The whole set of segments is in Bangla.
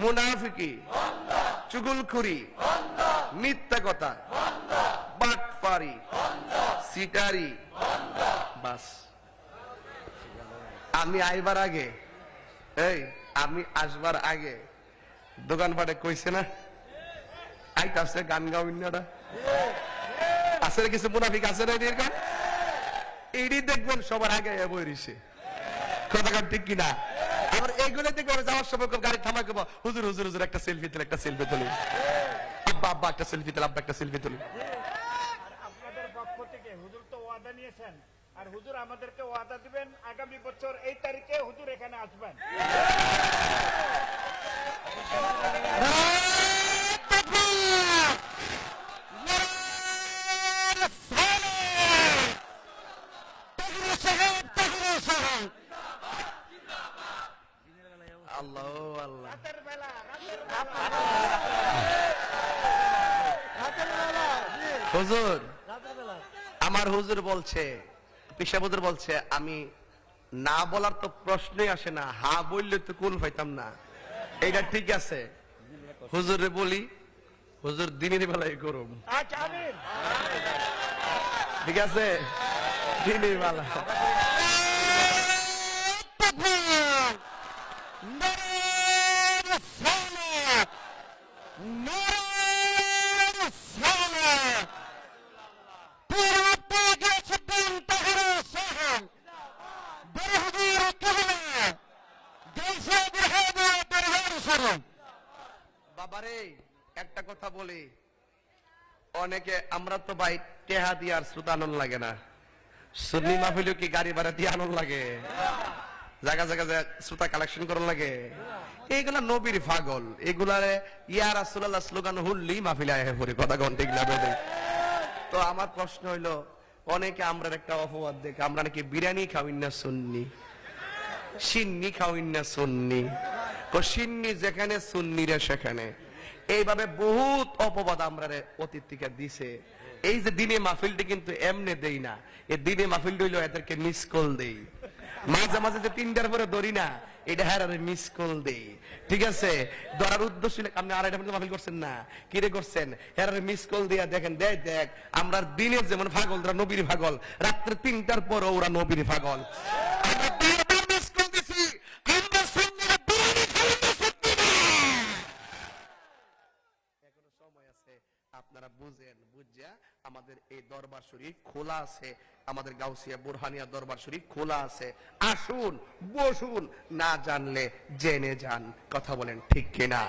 মুনাফিকি, চুগুলখুরি মিথ্যা কথা বাটপারি, সিটারি, বাস। আমি আইবার আগে, এই, আমি আসবার আগে, দোকানপাটে কইছে না, আইতাছে গান গাওয়াটা আছে কিছু মুনাফিক আছে না এরকম এডি দেখবেন সবার আগে বই রইছে কথা কার ঠিক কিনা? আবার এইগুলো দেখব আমি যাওয়ার সময় গাড়ি থামাই করব হুজুর হুজুর হুজুর একটা সেলফি তুলে একটা সেলফি তুলি আব্বা আব্বা একটা সেলফি তুলে আব্বা একটা সেলফি তুলি আপনাদের পক্ষ থেকে হুজুর তো ওয়াদা নিয়েছেন আর হুজুর আমাদেরকে ওয়াদা দিবেন আগামী বছর এই তারিখে হুজুর এখানে আসবেন আল্লাহ আল্লাহ। হুজুর আমার হুজুর বলছে পেশা হুজুর বলছে আমি না বলার তো প্রশ্নই আসে না হা বললে তো কুল পাইতাম না। এইটা ঠিক আছে। হুজুরে বলি হুজুর দিনের বেলায় করুম আচ্ছা ঠিক আছে? দিনের বেলা। বাবারে, একটা কথা বলি। অনেকে, আমরা তো ভাই টেহা দিয়ে আর আনন্দ লাগে না। সুন্নি মাহফিলেও কি গাড়ি ভাড়া দিয়ে আনন্দ লাগে? জায়গা জায়গা শ্রোতা কালেকশন করার লাগে। এইগুলা নবীর পাগল। এগুলারে ইয়া রাসূলুল্লাহ স্লোগান, হুললি মাহফিলে আয় পড়ে কথা ঠিক তো আমার প্রশ্ন হইল, অনেকে আমরা একটা অপবাদ দেখে, আমরা নাকি বিরিয়ানি খাওয়াই না সুন্নি? সিন্নি খাওয়াই না সুন্নি? সিন্নি যেখানে, সুন্নিরে সেখানে। এইভাবে বহুত অপবাদ আমরা অতীত থেকে দিছে। এই যে দিনে মাহফিলটি কিন্তু এমনে দেই না। এ দিনে মাহফিলটি হইল এদেরকে মিস কল দেই। মাঝে মাঝে যে তিনটার পরে ধরি না, এটা হ্যাঁ মিস কল দেই। ঠিক আছে? ধরার উদ্দেশ্য আপনি আড়াইটা পর্যন্ত মাফিল করছেন না। কিরে করছেন? হ্যাঁ মিস কল দিয়া দেখেন, দেখ দেখ, আমরা দিনের যেমন ফাগল ওরা নবীর ফাগল রাত্রে তিনটার পর ওরা নবীর পাগল। আপনারা বুঝেন, বুঝিয়া আমাদের এই দরবার শরীফ খোলা আছে, আমাদের গাউসিয়া বুরহানিয়া দরবার শরীফ খোলা আছে। আসুন, বসুন, না জানলে জেনে যান, কথা বলেন ঠিক কিনা?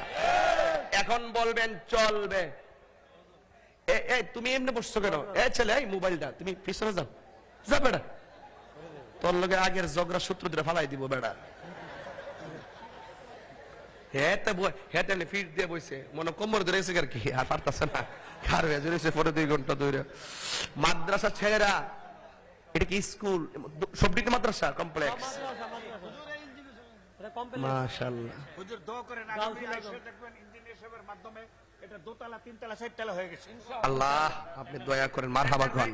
এখন বলবেন, চলবে। তুমি এমনি বসছো কেন? এ ছেলে, এই মোবাইলটা, তুমি পিছনে যাও। যা বেড়া তোর লগে আগের জগরা সূত্র ধরে ফালাই দিব বেড়া হেতে হেতে ফিট দিয়ে বইছে মনে কোমর ধরে আর কি আর পারতাছে না হয়ে জড়েছে পরে দুই ঘণ্টা ধরে মাদ্রাসা ছেলেরা এটা কি স্কুল সবটি মাদ্রাসা কমপ্লেক্স মাশাআল্লাহ হুজুর দোয়া করেন আগামী আইসে দেখবেন ইঞ্জিনিয়ার সাহেবের মাধ্যমে এটা দোতলা তিনতলা চারতলা হয়ে গেছে। আল্লাহ আপনি দয়া করেন মারহাবা হয়ে খান।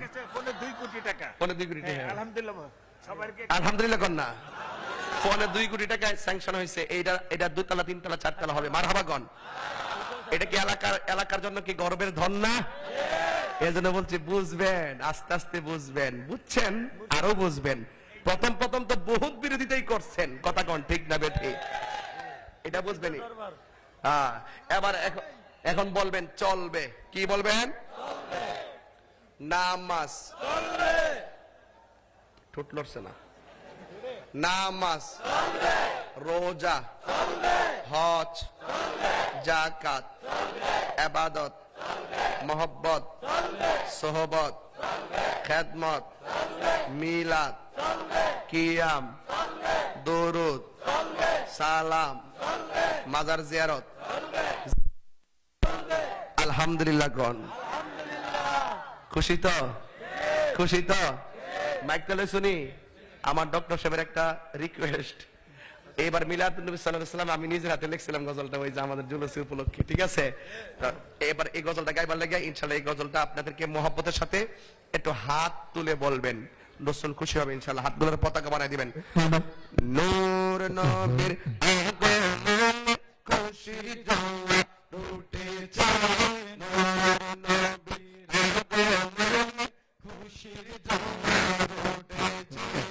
দুই কোটি টাকা। কোটি হ্যাঁ, টাকা আলহামদুলিল্লাহ। সবাইকে আলহামদুলিল্লাহ কন্যা। ফোনে দুই কোটি টাকা স্যাংশন হয়েছে। এইটা এটা দুতলা তিনতলা চারতলা হবে। মারহাবা গন এটা কি এলাকার এলাকার জন্য কি গর্বের ধন না? এই জন্য বলছি বুঝবেন আস্তে আস্তে বুঝবেন। বুঝছেন? আরও বুঝবেন। প্রথম প্রথম তো বহুত বিরোধিতাই করছেন। কথা কন ঠিক না বেঠি এটা বুঝবেন হ্যাঁ এবার এখন এখন বলবেন চলবে। কি বলবেন? নামাজ। ঠোঁট লড়ছে না। নামাজ রোজা হজ জাকাত আবাদত মোহব্বত সোহবত খেদমত মিলাদ কিয়াম দরুদ সালাম মাজার জিয়ারত। আলহামদুলিল্লাহ গন খুশি তো? খুশি তো? মাইক তাহলে শুনি। আমার ডক্টর সাহেবের একটা রিকোয়েস্ট এবার মিলাদুন্নবী সাল্লাম আমি নিজের হাতে লিখছিলাম গজলটা, ওই যে আমাদের জুলুসি উপলক্ষে, ঠিক আছে? এবার এই গজলটা গাইবার লেগে ইনশাল্লাহ এই গজলটা আপনাদেরকে মহব্বতের সাথে একটু হাত তুলে বলবেন। রসুল খুশি হবে, ইনশাল্লাহ হাতগুলোর পতাকা বানাই দিবেন। নূর নবীর খুশি জোয়ার উঠেছে উঠেছে।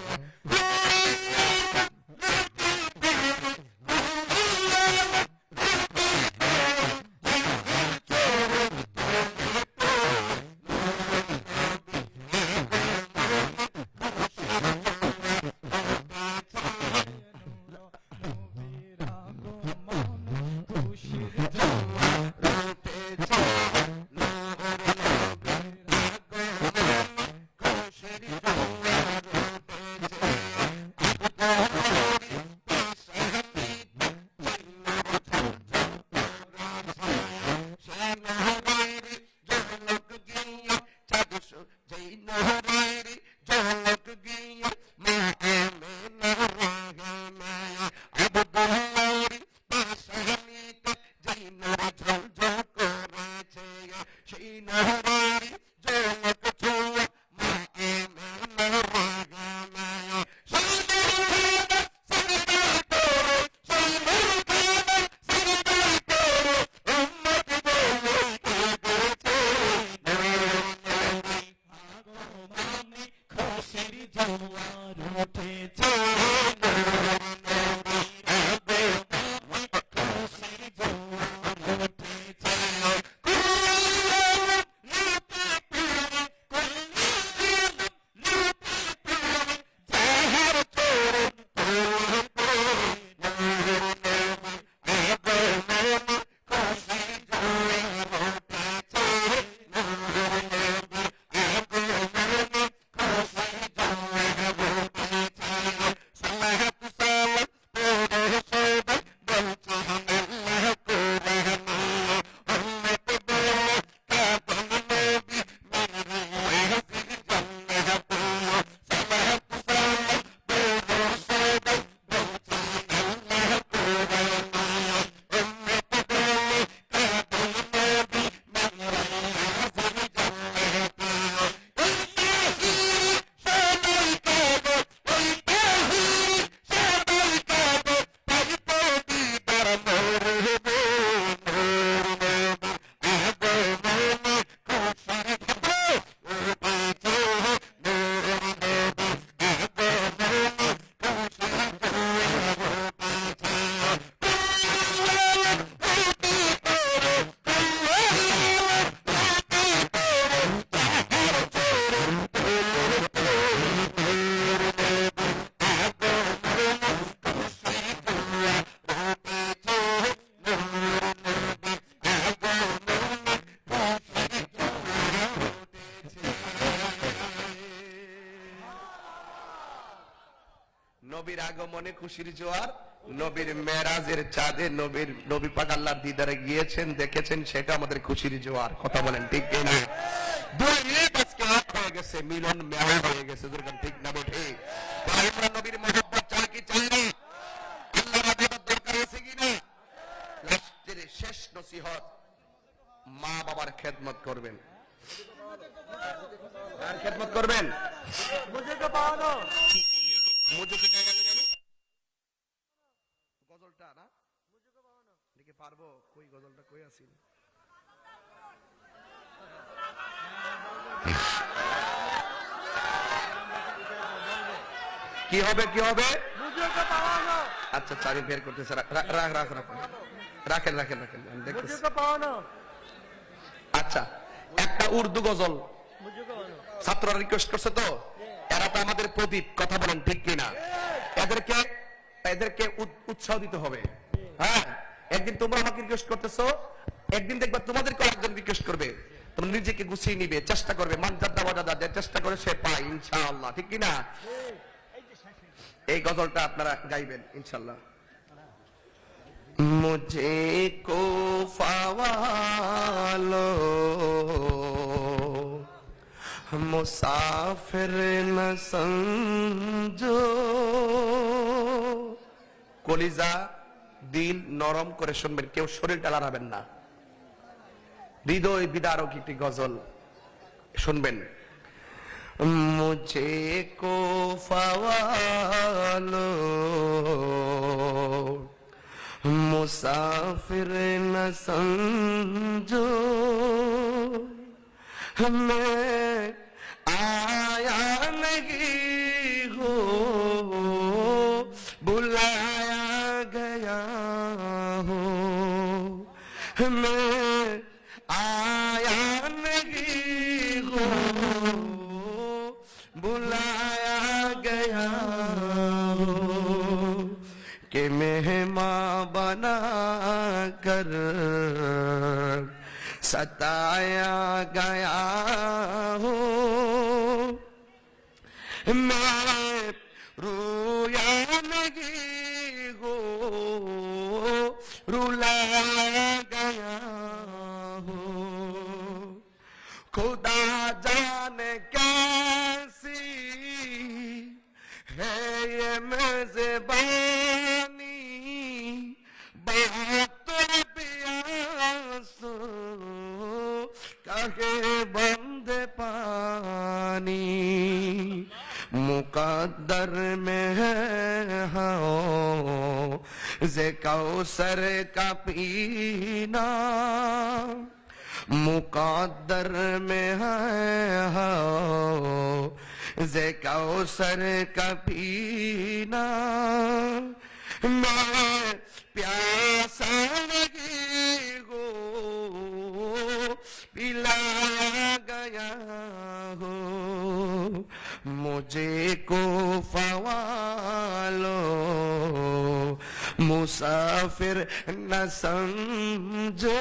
আগমনে খুশির জোয়ার। নবীর মেরাজের চাঁদে নবীর, নবী পাক আল্লাহর দিদারে গিয়েছেন, দেখেছেন, সেটা আমাদের খুশির জোয়ার। কথা বলেন, ঠিক না? দুই মিনিট আজকে এক হয়ে গেছে, মিলন মেলা হয়ে গেছে যেরকম ঠিক না বটে? আমরা নবীর মহব্বত চাই কি চাই না? আল্লাহর আদালত দরকার আছে কি না? লাস্টের শেষ নসিহত মা বাবার খেদমত করবেন। আর খেদমত করবেন? মুজুকে নেবেন গজলটা না দেখে পারব কই গজলটা কই কি হবে কি হবে? আচ্ছা আচ্ছা বের করতেছি। রাখ রাখ রাখ রাখ। রাখেন রাখেন রাখেন রাখেন আমি দেখতেছি। আচ্ছা একটা উর্দু গজল। ছাত্ররা রিকোয়েস্ট করছে তো? এরা তো আমাদের প্রদীপ কথা বলেন ঠিক কিনা? এদেরকে এদেরকে উৎ- উৎসাহ দিতে হবে। হ্যাঁ? একদিন তোমরা আমাকে রিকোয়েস্ট করতেছো, একদিন দেখবা তোমাদেরকে একজন রিকোয়েস্ট করবে। তোমরা নিজেকে গুছিয়ে নিবে, চেষ্টা করবে। মানজাদা বাজাদা যে চেষ্টা করে সে পায়, ইনশাআল্লাহ। ঠিক কিনা? এই গজলটা আপনারা গাইবেন, ইনশাআল্লাহ। মুঝে কো ফাওয়ালো মুসাফির ন সমঝো কলিজা, দিল নরম করে শুনবেন, কেউ শরীরটা লড়াবেন না। হৃদয় বিদারক একটি গজল শুনবেন। মুছে কো ফওয়ালো মুসাফির না সমঝো میں آیا نہیں ہو بلایا گیا ہو کہ مہماں بنا کر ستایا گیا خدا جانے کیسی ہے یہ میزبانی؟ بہت پیاسو کہے بند پانی۔ مقدر میں ہے ہاں زکاؤ سر کا پینا۔ مقادر میں ہے ہو زکو سر کا پینا۔ میں پیاسا لگی ہو پلایا گیا ہو مجھے کو فوالو मुसाफिर न समझो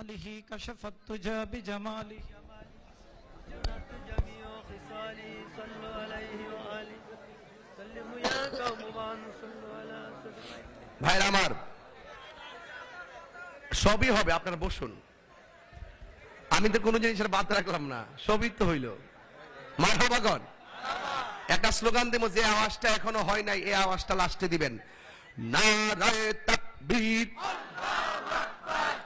بكماله كشف التجى بجماله جميع خصالي صلوا عليه وآله سلموا يا قوم وان صلوا على سيدنا ভাইরা আমার সবই হবে আপনারা বসুন আমি তো কোনো জিনিসের বাদ রাখলাম না সবই তো হইল মারহাবাগন একটা স্লোগান দেবো যে আওয়াজটা এখনো হয় নাই এই আওয়াজটা লাস্টে দিবেন নারায়ে তাকবীর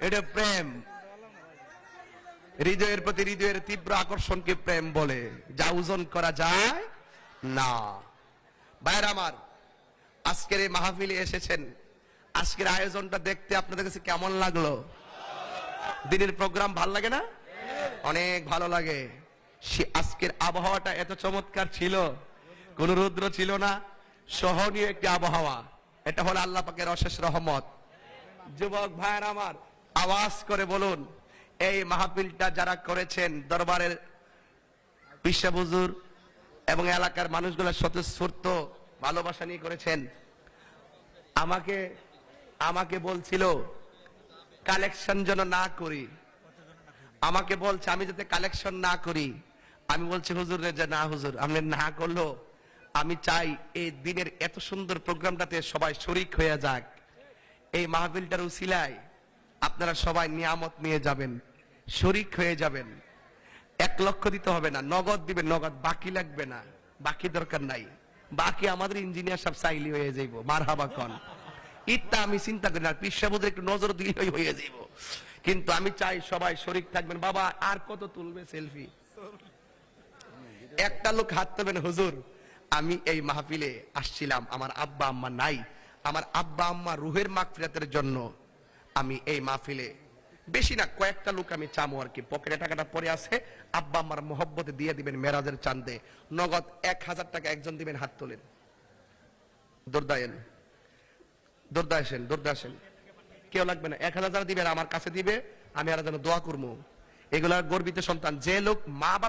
এটা প্রেম। হৃদয়ের প্রতি হৃদয়ের তীব্র আকর্ষণকে প্রেম বলে। যা ওজন করা যায়, না। ভাইয়ের আমার, আজকের এই মাহফিলে এসেছেন। আজকের আয়োজনটা দেখতে আপনাদের কাছে কেমন লাগল? দিনের প্রোগ্রাম ভালো লাগে না? অনেক ভালো লাগে। সে আজকের আবহাওয়াটা এত চমৎকার ছিল। কোন রুদ্র ছিল না। সহনীয় একটি আবহাওয়া। এটা হলো আল্লাহ পাকের অশেষ রহমত। যুবক ভাইয়ের আমার আওয়াজ করে বলুন, এই মাহফিলটা যারা করেছেন দরবারের বিশ্বাবুজুর এবং এলাকার মানুষগুলো স্বতঃস্ফূর্ত ভালোবাসা নিয়ে করেছেন, আমাকে আমাকে বলছিল কালেকশন যেন না করি। আমাকে বলছে, আমি যাতে কালেকশন না করি। আমি বলছি, হুজুর যে না হুজুর আপনি না করল। আমি চাই এই দিনের এত সুন্দর প্রোগ্রামটাতে সবাই শরিক হয়ে যাক। এই মাহফিলটার উসিলায় আপনারা সবাই নিয়ামত নিয়ে যাবেন, শরিক হয়ে যাবেন। এক লক্ষ দিতে হবে না, নগদ দিবেন নগদ বাকি লাগবে না, বাকি দরকার নাই। বাকি আমাদের ইঞ্জিনিয়ার সব চাইলি হয়ে যাইব মার হাবা কন। ইত্যা আমি চিন্তা করি না পিসাবুদের একটু নজর দিলেই হয়ে যাইব। কিন্তু আমি চাই সবাই শরিক থাকবেন। বাবা, আর কত তুলবে সেলফি একটা লোক হাত তুলবেন হুজুর, আমি এই মাহফিলে আসছিলাম, আমার আব্বা আম্মা নাই। আমার আব্বা আম্মা রুহের মাগফিরাতের জন্য আমি এই মাহফিলে বেশি না কয়েকটা লোক আমি চামো আর কি। পকেটে টাকাটা পড়ে আছে, আব্বা আম্মার মহব্বতে দিয়ে দিবেন মেরাজের চান্দে। নগদ এক হাজার টাকা একজন দিবেন হাত তোলেন। দোরদায়েন দোরদা আসেন দোরদা আসেন। কেউ লাগবে না। এক হাজার যারা দিবেন আমার কাছে দিবে, আমি আর যেন দোয়া করব এগুলা গর্বিত সন্তান। যে লোক মা বাপ